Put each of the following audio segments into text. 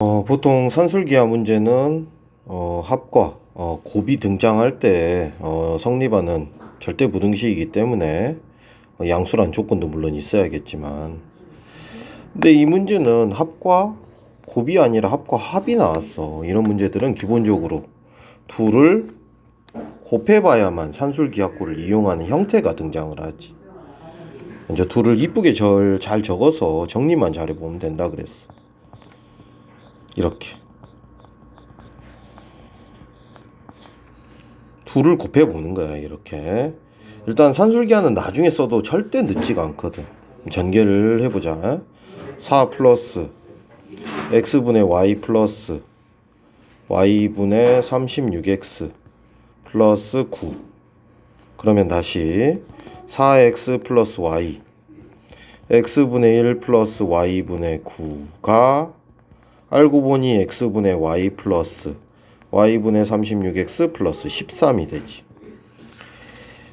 어, 보통 산술기하 문제는 어, 합과 어, 곱이 등장할 때 어, 성립하는 절대 부등식이기 때문에 어, 양수란 조건도 물론 있어야겠지만. 근데 이 문제는 합과 곱이 아니라 합과 합이 나왔어. 이런 문제들은 기본적으로 둘을 곱해봐야만 산술기하고를 이용하는 형태가 등장을 하지. 먼저 둘을 이쁘게 절, 잘 적어서 정리만 잘해보면 된다 그랬어 이렇게. 둘을 곱해 보는 거야 이렇게. 일단 산술기하는 나중에 써도 절대 늦지가 않거든. 전개를 해보자. 4 플러스 x분의 y 플러스 y분의 36x 플러스 9 그러면 다시 4x 플러스 y. X분의 1 플러스 y분의 9가 알고 보니 x분의 y 플러스 y분의 36x 플러스 13이 되지.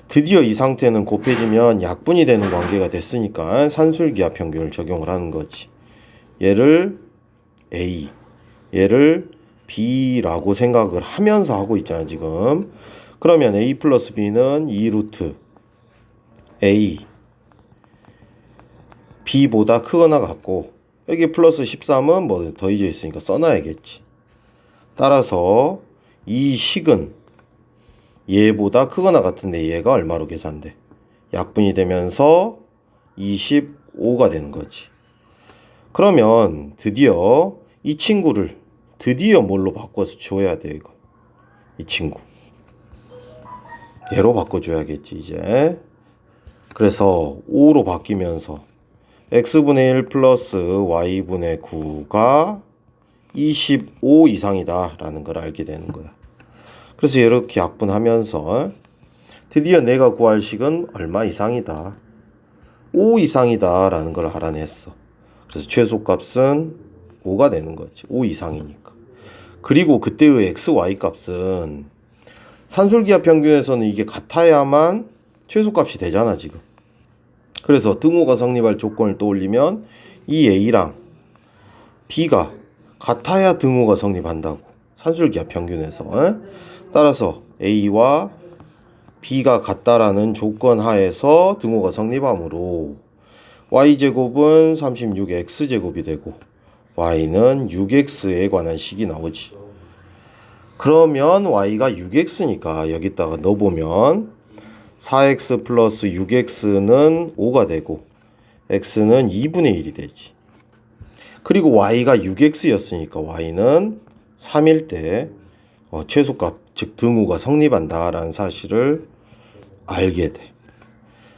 드디어 이 상태는 곱해지면 약분이 되는 관계가 됐으니까 산술기하 평균을 적용을 하는 거지. 얘를 a, 얘를 b라고 생각을 하면서 하고 있잖아 지금. 그러면 a 플러스 b는 2 루트 a b보다 크거나 같고 여기 플러스 13은 뭐 더해져 있으니까 써놔야겠지. 따라서 이 식은 얘보다 크거나 같은데 얘가 얼마로 계산돼? 약분이 되면서 25가 되는 거지. 그러면 드디어 이 친구를 드디어 뭘로 바꿔서 줘야 돼 이거. 이 친구. 얘로 바꿔줘야겠지 이제. 그래서 5로 바뀌면서 x분의 1 플러스 y분의 9가 25 이상이다 라는 걸 알게 되는 거야. 그래서 이렇게 약분하면서 드디어 내가 구할 식은 얼마 이상이다. 5 이상이다 라는 걸 알아냈어. 그래서 최소값은 5가 되는 거지. 5 이상이니까. 그리고 그때의 x, y 값은 산술기하 평균에서는 이게 같아야만 최소값이 되잖아 지금. 그래서 등호가 성립할 조건을 떠올리면 이 A랑 B가 같아야 등호가 성립한다고. 산술기하 평균에서. 에? 따라서 A와 B가 같다라는 조건 하에서 등호가 성립하므로 y제곱은 36x제곱이 되고 y는 6x에 관한 식이 나오지. 그러면 y가 6x니까 여기다가 넣어보면 4x 플러스 6x는 5가 되고 x는 2분의 1이 되지. 그리고 y가 6x였으니까 y는 3일 때 어, 최소값 즉 등호가 성립한다라는 사실을 알게 돼.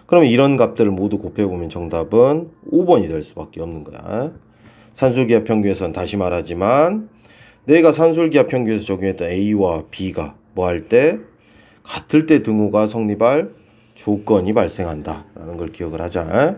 그러면 이런 값들을 모두 곱해보면 정답은 5번이 될 수밖에 없는 거야. 산술기하 평균에서는 다시 말하지만 내가 산술기하 평균에서 적용했던 A와 B가 뭐 할 때 같을 때 등호가 성립할 조건이 발생한다 라는 걸 기억을 하자.